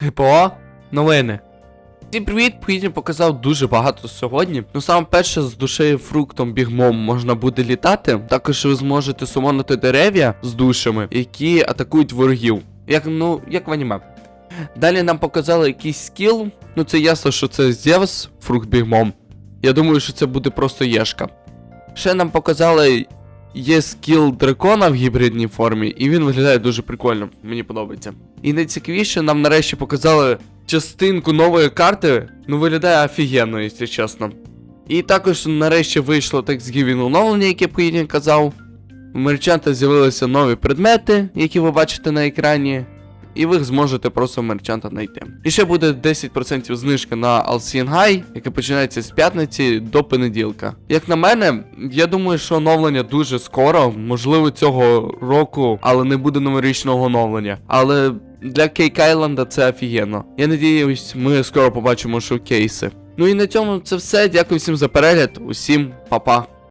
ГПО новини. Всім привіт, Пітін показав дуже багато сьогодні. Ну саме перше з душею фруктом бігмом можна буде літати. Також ви зможете сумонити дерев'я з душами, які атакують ворогів. Як ну, як в аніме. Далі нам показали якийсь скіл. Ну це ясно, що це Зевс, фрукт бігмом. Я думаю, що це буде просто єшка. Ще нам показали. Є скіл дракона в гібридній формі, і він виглядає дуже прикольно, мені подобається. І найцікавіше нам нарешті показали частинку нової карти, ну виглядає офігенно, якщо чесно. І також нарешті вийшло Thanksgiving оновлення, яке Поїдін казав. У мерчанта з'явилися нові предмети, які ви бачите на екрані. І ви їх зможете просто в мерчанта знайти. І ще буде 10% знижка на High, яка починається з п'ятниці до понеділка. Як на мене, я думаю, що оновлення дуже скоро, можливо, цього року, але не буде новорічного оновлення. Але для Кейк Айленда це офігенно. Я надіюсь, ми скоро побачимо шоукейси. Ну і на цьому це все. Дякую всім за перегляд. Усім па-па.